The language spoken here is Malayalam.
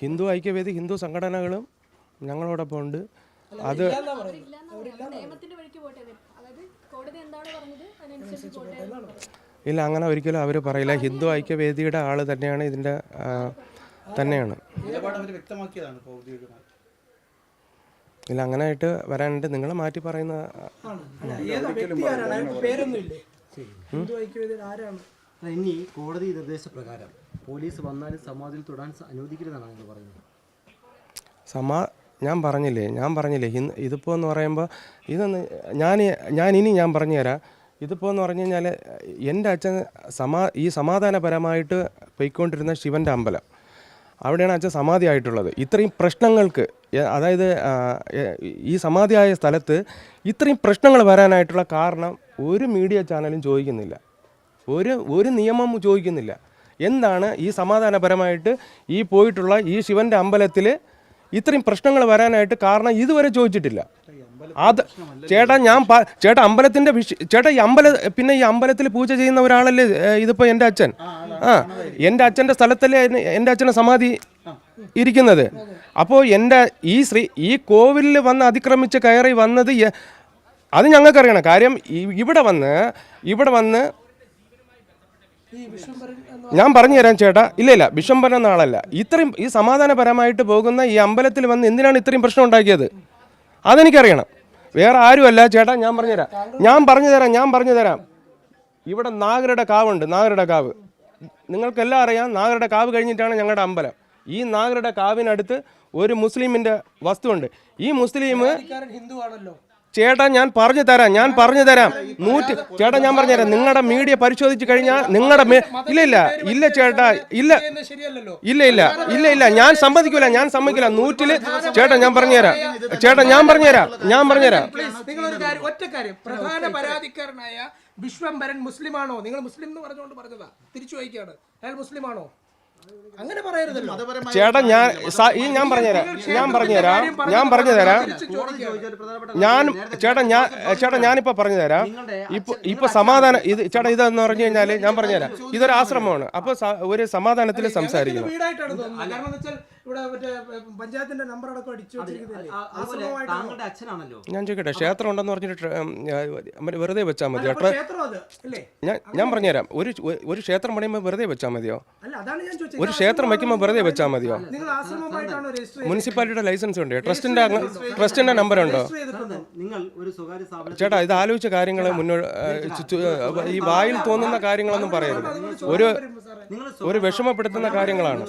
ഹിന്ദു ഐക്യവേദി ഹിന്ദു സംഘടനകളും ഞങ്ങളോടൊപ്പം ഉണ്ട്. അത് നിയമത്തിന്റെ വഴിക്ക് പോട്ടെ അതായത് കോടതി എന്താണ് പറഞ്ഞത്? അതിനനുസരിച്ച് പോട്ടെ ഇല്ല അങ്ങനെ ഒരിക്കലും അവർ പറയില്ല. ഹിന്ദു ഐക്യവേദിയുടെ ആൾ തന്നെയാണ് ഇതിന്റെ തന്നെയാണ്. ഇല്ല അങ്ങനെ ആയിട്ട് വരാനുണ്ട്. നിങ്ങൾ മാറ്റി പറയുന്ന ഇനി കോടതി നിർദ്ദേശപ്രകാരം പോലീസ് വന്നാലും സമാധിയിൽ തൊടാൻ അനുവദിക്കരുതെന്നാണ് നിങ്ങൾ പറയുന്നത്. സമാ ഞാൻ പറഞ്ഞില്ലേ ഞാൻ പറഞ്ഞില്ലേ ഇന്ന് ഇതിപ്പോൾ എന്ന് പറയുമ്പോൾ ഇതൊന്ന് ഞാൻ ഞാൻ ഇനി ഞാൻ പറഞ്ഞുതരാം. ഇതിപ്പോൾ എന്ന് പറഞ്ഞു കഴിഞ്ഞാൽ എന്റെ അച്ഛൻ സമാ ഈ സമാധാനപരമായിട്ട് പോയിക്കൊണ്ടിരുന്ന ശിവന്റെ അമ്പലം. അവിടെയാണ് അച്ഛൻ സമാധി ആയിട്ടുള്ളത് ഇത്രയും പ്രശ്നങ്ങൾക്ക് അതായത് ഈ സമാധിയായ സ്ഥലത്ത് ഇത്രയും പ്രശ്നങ്ങൾ വരാനായിട്ടുള്ള കാരണം ഒരു മീഡിയ ചാനലും ചോദിക്കുന്നില്ല. ഒരു ഒരു നിയമം ചോദിക്കുന്നില്ല. എന്താണ് ഈ സമാധാനപരമായിട്ട് ഈ പോയിട്ടുള്ള ഈ ശിവന്റെ അമ്പലത്തിൽ ഇത്രയും പ്രശ്നങ്ങൾ വരാനായിട്ട് കാരണം ഇതുവരെ ചോദിച്ചിട്ടില്ല. അത് ചേട്ടാ ഞാൻ ചേട്ടാ അമ്പലത്തിന്റെ വിഷ ചേട്ടാ ഈ അമ്പല പിന്നെ ഈ അമ്പലത്തിൽ പൂജ ചെയ്യുന്ന ഒരാളല്ലേ ഇതിപ്പോ എന്റെ അച്ഛൻ? ആ എന്റെ അച്ഛന്റെ സ്ഥലത്തല്ലേ എന്റെ അച്ഛന്റെ സമാധി ഇരിക്കുന്നത്? അപ്പോൾ എന്റെ ഈ ശ്രീ ഈ കോവിലിൽ വന്ന് അതിക്രമിച്ച് കയറി വന്നത് അത് ഞങ്ങൾക്കറിയണം. കാര്യം ഇവിടെ വന്ന് ഇവിടെ വന്ന് ഞാൻ പറഞ്ഞു തരാം ചേട്ടാ. ഇല്ല ഇല്ല ബിഷംബരൻ എന്ന ആളല്ല ഇത്രയും ഈ സമാധാനപരമായിട്ട് പോകുന്ന ഈ അമ്പലത്തിൽ വന്ന് എന്തിനാണ് ഇത്രയും പ്രശ്നം ഉണ്ടാക്കിയത്? അതെനിക്കറിയണം. വേറെ ആരുമല്ല ചേട്ടാ ഞാൻ പറഞ്ഞുതരാം ഞാൻ പറഞ്ഞു തരാം ഞാൻ പറഞ്ഞു തരാം. ഇവിടെ നാഗരുടെ കാവുണ്ട് നാഗരുടെ കാവ്. നിങ്ങൾക്കെല്ലാം അറിയാം നാഗരുടെ കാവ് കഴിഞ്ഞിട്ടാണ് ഞങ്ങളുടെ അമ്പലം. ഈ നാഗരുടെ കാവിനടുത്ത് ഒരു മുസ്ലിമിന്റെ വസ്തുവുണ്ട്. ഈ മുസ്ലിം ഹിന്ദു ആണല്ലോ ചേട്ടാ ഞാൻ പറഞ്ഞു തരാം ഞാൻ പറഞ്ഞു തരാം. നൂറ്റി ചേട്ടാ ഞാൻ പറഞ്ഞു തരാം. നിങ്ങളുടെ മീഡിയ പരിശോധിച്ച് കഴിഞ്ഞാൽ നിങ്ങളുടെ ഇല്ല ഇല്ല ഇല്ല ചേട്ടാ ഇല്ല. ഇല്ല ഇല്ല ഇല്ല ഇല്ല. ഞാൻ സമ്മതിക്കൂല ഞാൻ സമ്മതിക്കില്ല നൂറ്റിൽ ചേട്ടാ ഞാൻ പറഞ്ഞുതരാം ചേട്ടാ ഞാൻ പറഞ്ഞുതരാം ഞാൻ പറഞ്ഞുതരാം പ്രധാന പരാതിക്കാരനായ വിശ്വംഭരൻ മുസ്ലിമാണോ? നിങ്ങൾ മുസ്ലിം എന്ന് പറഞ്ഞുകൊണ്ട് പറഞ്ഞതാ. തിരിച്ചു വായിക്കാണ്. അയാൾ മുസ്ലിമാണോ? അങ്ങനെ പറയരുതല്ലോ. ചേട്ടാ ഞാൻ ഈ ഞാൻ പറഞ്ഞുതരാം. ഞാൻ പറഞ്ഞുതരാം. ഞാൻ പറഞ്ഞുതരാം. ഞാൻ ചേട്ടാ ഞാൻ ചേട്ടാ ഞാനിപ്പോ പറഞ്ഞു തരാം ഇപ്പൊ ഇപ്പൊ സമാധാനം ഇത് ചേട്ടാ ഇതെന്ന് പറഞ്ഞു കഴിഞ്ഞാൽ ഞാൻ പറഞ്ഞുതരാം. ഇതൊരു ആശ്രമമാണ്. അപ്പൊ ഒരു സമാധാനത്തിൽ സംസാരിക്കണം ഞാൻ ചോദിക്കട്ടെ ക്ഷേത്രം ഉണ്ടെന്ന് പറഞ്ഞിട്ട് വെറുതെ വെച്ചാൽ മതിയോ? ഞാൻ ഞാൻ പറഞ്ഞുതരാം. ഒരു ഒരു ക്ഷേത്രം പണിയുമ്പോൾ വെറുതെ വെച്ചാൽ മതിയോ? അല്ല അതാണ് ഞാൻ ഒരു ക്ഷേത്രം വയ്ക്കുമ്പോൾ വെറുതെ വെച്ചാൽ മതിയോ? നിങ്ങൾ ആശ്രമമായിട്ടാണോ രജിസ്റ്റർ മുനിസിപ്പാലിറ്റിയുടെ ലൈസൻസ് ഉണ്ട്. ട്രസ്റ്റിന്റെ ട്രസ്റ്റിന്റെ നമ്പർ ഉണ്ടോ ചേട്ടാ ഇത് ആലോചിച്ച കാര്യങ്ങൾ മുന്നോട്ട് ഈ വായിൽ തോന്നുന്ന കാര്യങ്ങളൊന്നും പറയരുത്. ഒരു നിങ്ങൾ ഒരു വിഷമപ്പെടുത്തുന്ന കാര്യങ്ങളാണ്.